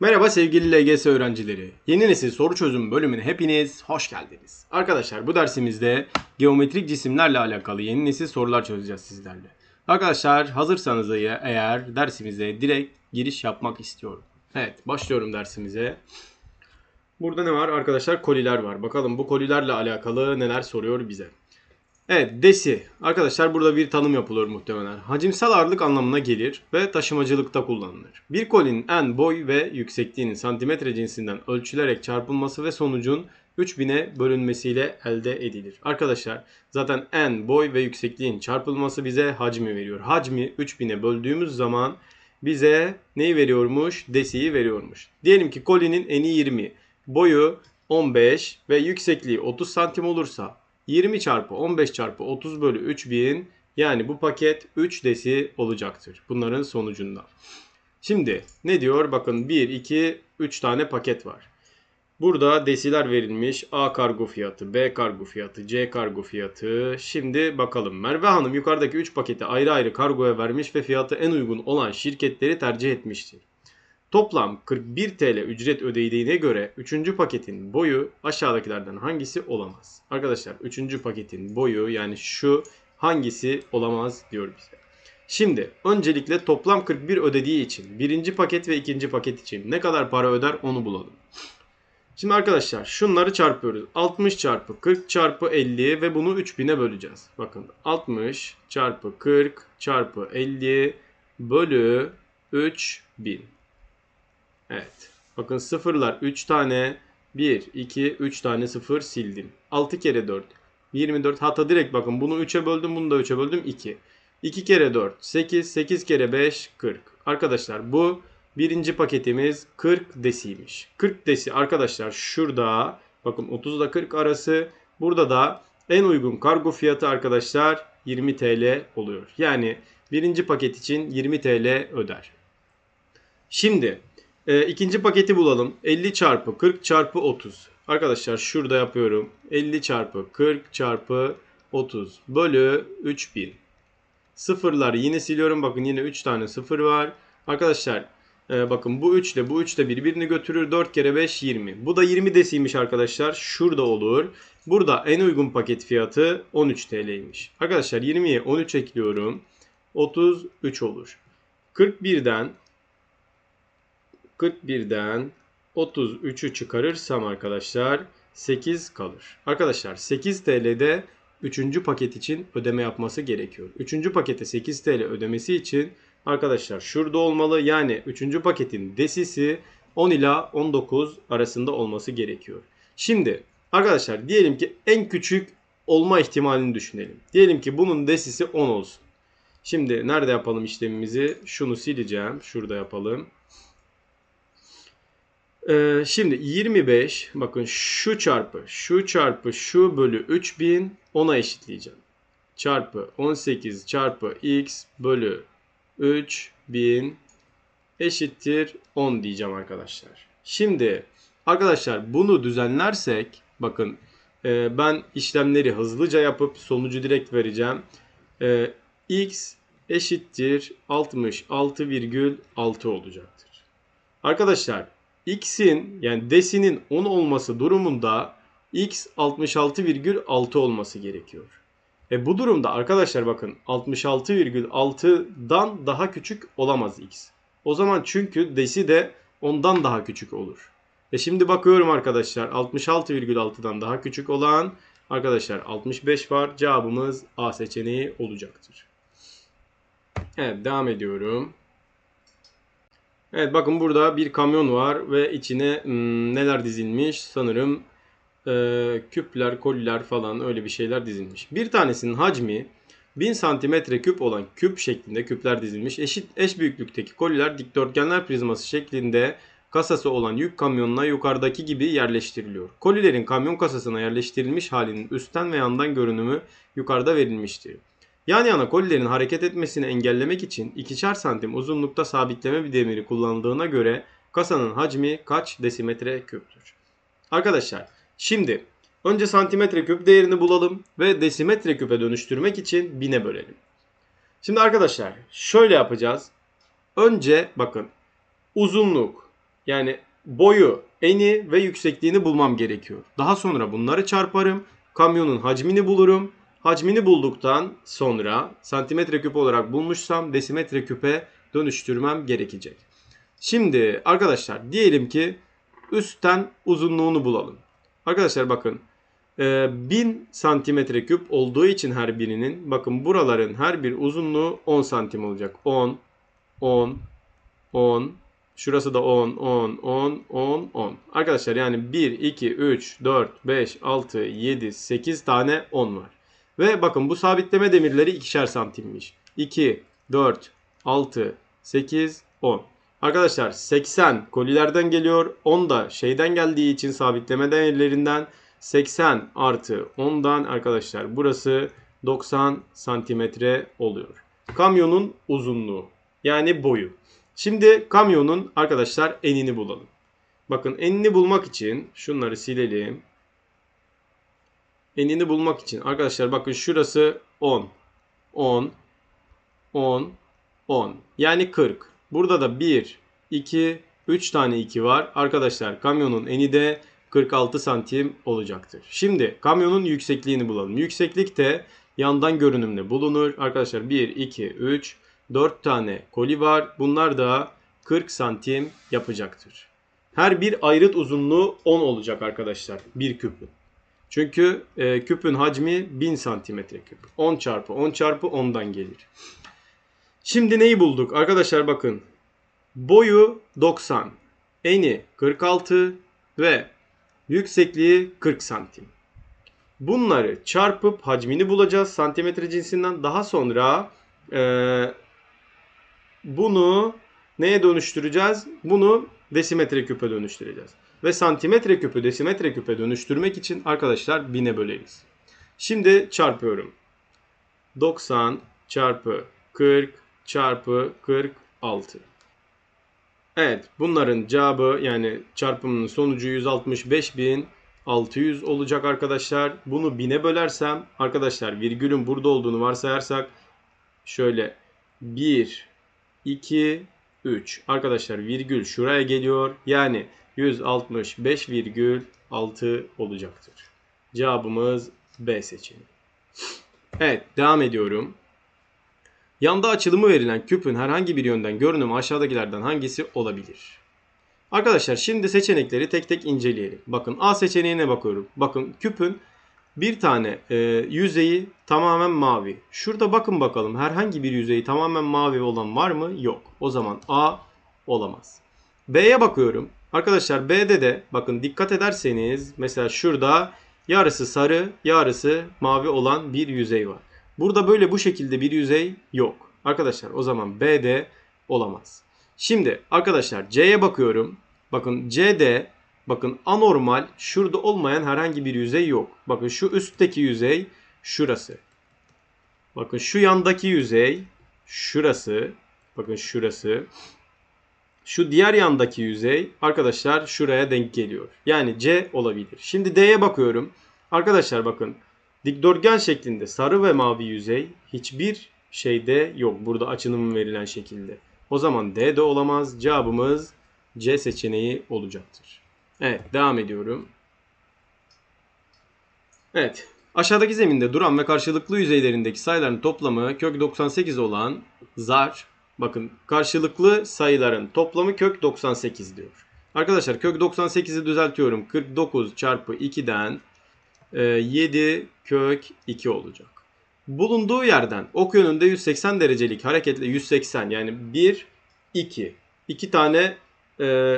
Merhaba sevgili LGS öğrencileri. Yeni nesil soru çözüm bölümüne hepiniz hoş geldiniz. Arkadaşlar bu dersimizde geometrik cisimlerle alakalı yeni nesil sorular çözeceğiz sizlerle. Arkadaşlar hazırsanız eğer- dersimize direkt giriş yapmak istiyorum. Evet başlıyorum dersimize. Burada ne var arkadaşlar? Koliler var. Bakalım bu kolilerle alakalı neler soruyor bize. Evet, desi. Arkadaşlar burada bir tanım yapılıyor muhtemelen. Hacimsel ağırlık anlamına gelir ve taşımacılıkta kullanılır. Bir kolinin en boy ve yüksekliğinin santimetre cinsinden ölçülerek çarpılması ve sonucun 3000'e bölünmesiyle elde edilir. Arkadaşlar zaten en boy ve yüksekliğin çarpılması bize hacmi veriyor. Hacmi 3000'e böldüğümüz zaman bize neyi veriyormuş? Desiyi veriyormuş. Diyelim ki kolinin eni 20, boyu 15 ve yüksekliği 30 santim olursa 20 çarpı 15 çarpı 30 bölü 3000 yani bu paket 3 desi olacaktır. Bunların sonucunda. Şimdi ne diyor? Bakın 1, 2, 3 tane paket var. Burada desiler verilmiş. A kargo fiyatı, B kargo fiyatı, C kargo fiyatı. Şimdi bakalım. Merve Hanım yukarıdaki 3 paketi ayrı ayrı kargoya vermiş ve fiyatı en uygun olan şirketleri tercih etmiştir. Toplam 41 TL ücret ödediğine göre 3. paketin boyu aşağıdakilerden hangisi olamaz? Arkadaşlar 3. paketin boyu yani şu hangisi olamaz diyor bize. Şimdi öncelikle toplam 41 ödediği için birinci paket ve ikinci paket için ne kadar para öder onu bulalım. Şimdi arkadaşlar şunları çarpıyoruz. 60 çarpı 40 çarpı 50 ve bunu 3000'e böleceğiz. Bakın 60 çarpı 40 çarpı 50 bölü 3000. Evet. Bakın sıfırlar 3 tane. 1, 2, 3 tane sıfır sildim. 6 kere 4. 24. Hatta direkt bakın bunu 3'e böldüm. Bunu da 3'e böldüm. 2. 2 kere 4. 8. 8 kere 5. 40. Arkadaşlar bu birinci paketimiz 40 desiymiş. 40 desi arkadaşlar şurada. Bakın 30 ile 40 arası. Burada da en uygun kargo fiyatı arkadaşlar 20 TL oluyor. Yani birinci paket için 20 TL öder. Şimdi e, ikinci paketi bulalım. 50 çarpı 40 çarpı 30. Arkadaşlar şurada yapıyorum. 50 çarpı 40 çarpı 30 bölü 3000. Sıfırlar yine siliyorum. Bakın yine 3 tane sıfır var. Arkadaşlar e, bakın bu 3 ile bu 3 de birbirini götürür. 4 kere 5 20. Bu da 20 desiymiş arkadaşlar. Şurada olur. Burada en uygun paket fiyatı 13 TL'ymiş. Arkadaşlar 20'ye 13 ekliyorum. 33 olur. 41'den 41'den 33'ü çıkarırsam arkadaşlar 8 kalır. Arkadaşlar 8 TL'de 3. paket için ödeme yapması gerekiyor. 3. pakete 8 TL ödemesi için arkadaşlar şurada olmalı. Yani 3. paketin desisi 10 ila 19 arasında olması gerekiyor. Şimdi arkadaşlar diyelim ki en küçük olma ihtimalini düşünelim. Diyelim ki bunun desisi 10 olsun. Şimdi nerede yapalım işlemimizi? Şunu sileceğim. Şurada yapalım. Ee, şimdi 25 bakın şu çarpı şu çarpı şu bölü 3000 10'a eşitleyeceğim. Çarpı 18 çarpı x bölü 3000 eşittir 10 diyeceğim arkadaşlar. Şimdi arkadaşlar bunu düzenlersek bakın e, ben işlemleri hızlıca yapıp sonucu direkt vereceğim. E, x eşittir 66,6 olacaktır. Arkadaşlar x'in yani desinin 10 olması durumunda x 66,6 olması gerekiyor. E bu durumda arkadaşlar bakın 66,6'dan daha küçük olamaz x. O zaman çünkü desi de ondan daha küçük olur. E şimdi bakıyorum arkadaşlar 66,6'dan daha küçük olan arkadaşlar 65 var. Cevabımız A seçeneği olacaktır. Evet devam ediyorum. Evet bakın burada bir kamyon var ve içine hmm, neler dizilmiş sanırım e, küpler, koliler falan öyle bir şeyler dizilmiş. Bir tanesinin hacmi 1000 santimetre küp olan küp şeklinde küpler dizilmiş. Eşit eş büyüklükteki koliler dikdörtgenler prizması şeklinde kasası olan yük kamyonuna yukarıdaki gibi yerleştiriliyor. Kolilerin kamyon kasasına yerleştirilmiş halinin üstten ve yandan görünümü yukarıda verilmiştir. Yan yana kolilerin hareket etmesini engellemek için 2'şer santim uzunlukta sabitleme bir demiri kullanıldığına göre kasanın hacmi kaç desimetre küptür? Arkadaşlar şimdi önce santimetre küp değerini bulalım ve desimetre küpe dönüştürmek için bine bölelim. Şimdi arkadaşlar şöyle yapacağız. Önce bakın uzunluk Yani boyu, eni ve yüksekliğini bulmam gerekiyor. Daha sonra bunları çarparım. Kamyonun hacmini bulurum. Hacmini bulduktan sonra santimetre küp olarak bulmuşsam desimetre küpe dönüştürmem gerekecek. Şimdi arkadaşlar diyelim ki üstten uzunluğunu bulalım. Arkadaşlar bakın e, 1000 santimetre küp olduğu için her birinin bakın buraların her bir uzunluğu 10 santim olacak. 10, 10, 10, şurası da 10, 10, 10, 10, 10. Arkadaşlar yani 1, 2, 3, 4, 5, 6, 7, 8 tane 10 var. Ve bakın bu sabitleme demirleri ikişer santimmiş. 2, 4, 6, 8, 10. Arkadaşlar 80 kolilerden geliyor. 10 da şeyden geldiği için sabitleme değerlerinden 80 artı 10'dan arkadaşlar burası 90 santimetre oluyor. Kamyonun uzunluğu yani boyu. Şimdi kamyonun arkadaşlar enini bulalım. Bakın enini bulmak için şunları silelim. Enini bulmak için arkadaşlar bakın şurası 10. 10 10 10 yani 40. Burada da 1 2 3 tane 2 var. Arkadaşlar kamyonun eni de 46 santim olacaktır. Şimdi kamyonun yüksekliğini bulalım. Yükseklik de yandan görünümlü bulunur. Arkadaşlar 1 2 3 4 tane koli var. Bunlar da 40 santim yapacaktır. Her bir ayrıt uzunluğu 10 olacak arkadaşlar bir küpün. Çünkü e, küpün hacmi 1000 santimetre küp. 10 çarpı 10 çarpı 10'dan gelir. Şimdi neyi bulduk? Arkadaşlar bakın. Boyu 90. Eni 46 ve yüksekliği 40 santim. Bunları çarpıp hacmini bulacağız santimetre cinsinden. Daha sonra e, bunu neye dönüştüreceğiz? Bunu desimetre küpe dönüştüreceğiz. Ve santimetre küpü desimetre küpe dönüştürmek için arkadaşlar bine böleriz. Şimdi çarpıyorum. 90 çarpı 40 çarpı 46. Evet bunların cevabı yani çarpımının sonucu 165.600 olacak arkadaşlar. Bunu bine bölersem arkadaşlar virgülün burada olduğunu varsayarsak şöyle 1, 2, 3. Arkadaşlar virgül şuraya geliyor. Yani 165,6 olacaktır. Cevabımız B seçeneği. Evet devam ediyorum. Yanda açılımı verilen küpün herhangi bir yönden görünümü aşağıdakilerden hangisi olabilir? Arkadaşlar şimdi seçenekleri tek tek inceleyelim. Bakın A seçeneğine bakıyorum. Bakın küpün bir tane e, yüzeyi tamamen mavi. Şurada bakın bakalım herhangi bir yüzeyi tamamen mavi olan var mı? Yok. O zaman A olamaz. B'ye bakıyorum. Arkadaşlar B'de de bakın dikkat ederseniz mesela şurada yarısı sarı yarısı mavi olan bir yüzey var. Burada böyle bu şekilde bir yüzey yok. Arkadaşlar o zaman B'de olamaz. Şimdi arkadaşlar C'ye bakıyorum. Bakın C'de bakın anormal şurada olmayan herhangi bir yüzey yok. Bakın şu üstteki yüzey şurası. Bakın şu yandaki yüzey şurası. Bakın şurası. Şu diğer yandaki yüzey arkadaşlar şuraya denk geliyor. Yani C olabilir. Şimdi D'ye bakıyorum. Arkadaşlar bakın dikdörtgen şeklinde sarı ve mavi yüzey hiçbir şeyde yok. Burada açınım verilen şekilde. O zaman D de olamaz. Cevabımız C seçeneği olacaktır. Evet devam ediyorum. Evet. Aşağıdaki zeminde duran ve karşılıklı yüzeylerindeki sayıların toplamı kök 98 olan zar bakın karşılıklı sayıların toplamı kök 98 diyor. Arkadaşlar kök 98'i düzeltiyorum. 49 çarpı 2'den 7 e, kök 2 olacak. Bulunduğu yerden ok yönünde 180 derecelik hareketle 180 yani 1 2 2 tane e,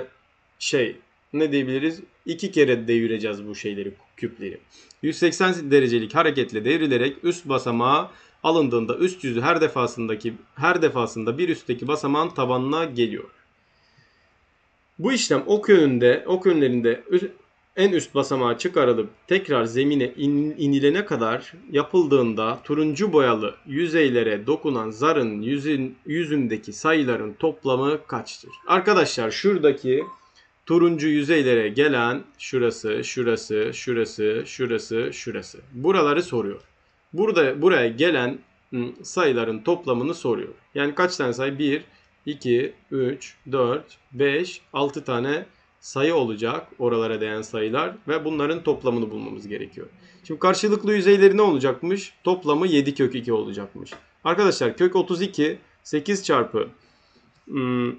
şey ne diyebiliriz? İki kere devireceğiz bu şeyleri, küpleri. 180 derecelik hareketle devrilerek üst basamağa alındığında üst yüzü her defasındaki her defasında bir üstteki basamağın tabanına geliyor. Bu işlem ok yönünde, ok yönlerinde en üst basamağa çıkarılıp tekrar zemine in, inilene kadar yapıldığında turuncu boyalı yüzeylere dokunan zarın yüzün, yüzündeki sayıların toplamı kaçtır? Arkadaşlar şuradaki turuncu yüzeylere gelen şurası, şurası, şurası, şurası, şurası. Buraları soruyor. Burada buraya gelen sayıların toplamını soruyor. Yani kaç tane sayı? 1, 2, 3, 4, 5, 6 tane sayı olacak. Oralara değen sayılar ve bunların toplamını bulmamız gerekiyor. Şimdi karşılıklı yüzeyleri ne olacakmış? Toplamı 7 kök 2 olacakmış. Arkadaşlar kök 32 8 çarpı hmm,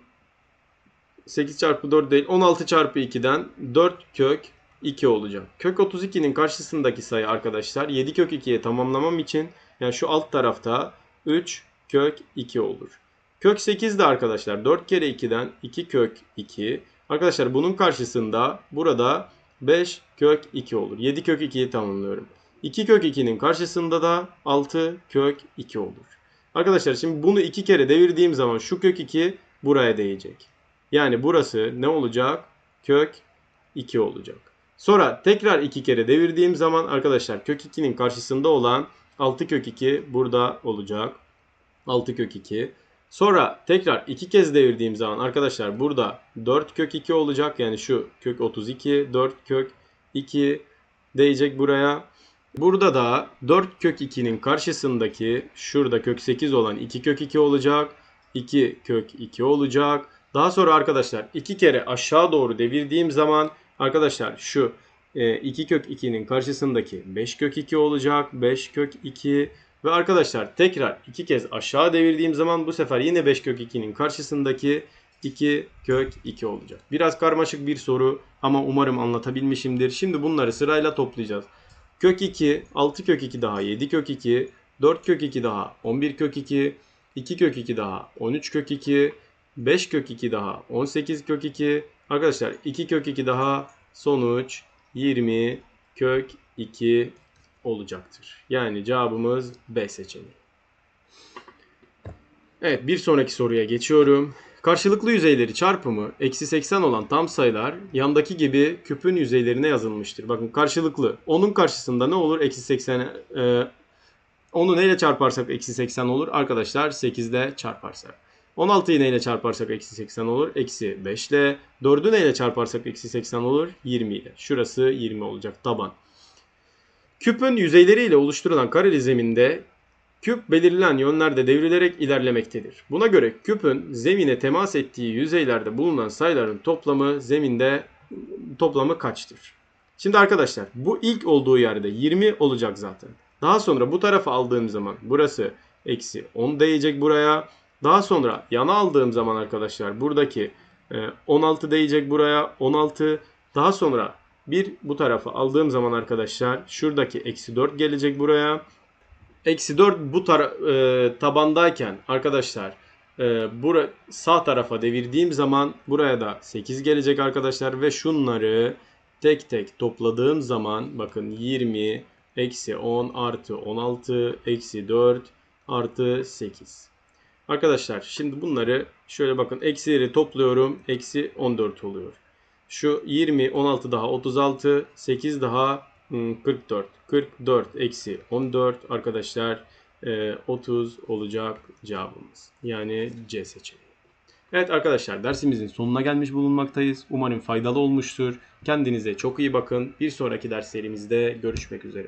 8 çarpı 4 değil 16 çarpı 2'den 4 kök 2 olacak. Kök 32'nin karşısındaki sayı arkadaşlar 7 kök 2'ye tamamlamam için yani şu alt tarafta 3 kök 2 olur. Kök 8 de arkadaşlar 4 kere 2'den 2 kök 2. Arkadaşlar bunun karşısında burada 5 kök 2 olur. 7 kök 2'yi tamamlıyorum. 2 kök 2'nin karşısında da 6 kök 2 olur. Arkadaşlar şimdi bunu 2 kere devirdiğim zaman şu kök 2 buraya değecek. Yani burası ne olacak? Kök 2 olacak. Sonra tekrar 2 kere devirdiğim zaman arkadaşlar kök 2'nin karşısında olan 6 kök 2 burada olacak. 6 kök 2. Sonra tekrar 2 kez devirdiğim zaman arkadaşlar burada 4 kök 2 olacak. Yani şu kök 32 4 kök 2 değecek buraya. Burada da 4 kök 2'nin karşısındaki şurada kök 8 olan 2 kök 2 olacak. 2 kök 2 olacak. Daha sonra arkadaşlar 2 kere aşağı doğru devirdiğim zaman arkadaşlar şu 2 kök 2'nin karşısındaki 5 kök 2 olacak. 5 kök 2 ve arkadaşlar tekrar 2 kez aşağı devirdiğim zaman bu sefer yine 5 kök 2'nin karşısındaki 2 kök 2 olacak. Biraz karmaşık bir soru ama umarım anlatabilmişimdir. Şimdi bunları sırayla toplayacağız. Kök 2, 6 kök 2 daha 7 kök 2, 4 kök 2 daha 11 kök 2, 2 kök 2 daha 13 kök 2, 5 kök 2 daha 18 kök 2. Arkadaşlar 2 kök 2 daha sonuç 20 kök 2 olacaktır. Yani cevabımız B seçeneği. Evet bir sonraki soruya geçiyorum. Karşılıklı yüzeyleri çarpımı eksi 80 olan tam sayılar yandaki gibi küpün yüzeylerine yazılmıştır. Bakın karşılıklı. Onun karşısında ne olur? Eksi 80 e, onu neyle çarparsak eksi 80 olur? Arkadaşlar 8 ile çarparsak. 16'yı neyle çarparsak eksi 80 olur? Eksi 5 ile. 4'ü neyle çarparsak eksi 80 olur? 20 ile. Şurası 20 olacak taban. Küpün yüzeyleriyle oluşturulan kareli zeminde küp belirlenen yönlerde devrilerek ilerlemektedir. Buna göre küpün zemine temas ettiği yüzeylerde bulunan sayıların toplamı zeminde toplamı kaçtır? Şimdi arkadaşlar bu ilk olduğu yerde 20 olacak zaten. Daha sonra bu tarafa aldığım zaman burası eksi 10 değecek buraya. Daha sonra yana aldığım zaman arkadaşlar buradaki 16 değecek buraya 16. Daha sonra bir bu tarafa aldığım zaman arkadaşlar şuradaki eksi 4 gelecek buraya. Eksi 4 bu tara- e, tabandayken arkadaşlar e, bura sağ tarafa devirdiğim zaman buraya da 8 gelecek arkadaşlar ve şunları tek tek topladığım zaman bakın 20 eksi 10 artı 16 eksi 4 artı 8. Arkadaşlar şimdi bunları şöyle bakın eksileri topluyorum. Eksi 14 oluyor. Şu 20, 16 daha 36, 8 daha hmm, 44. 44 eksi 14 arkadaşlar e, 30 olacak cevabımız. Yani C seçeneği. Evet arkadaşlar dersimizin sonuna gelmiş bulunmaktayız. Umarım faydalı olmuştur. Kendinize çok iyi bakın. Bir sonraki derslerimizde görüşmek üzere.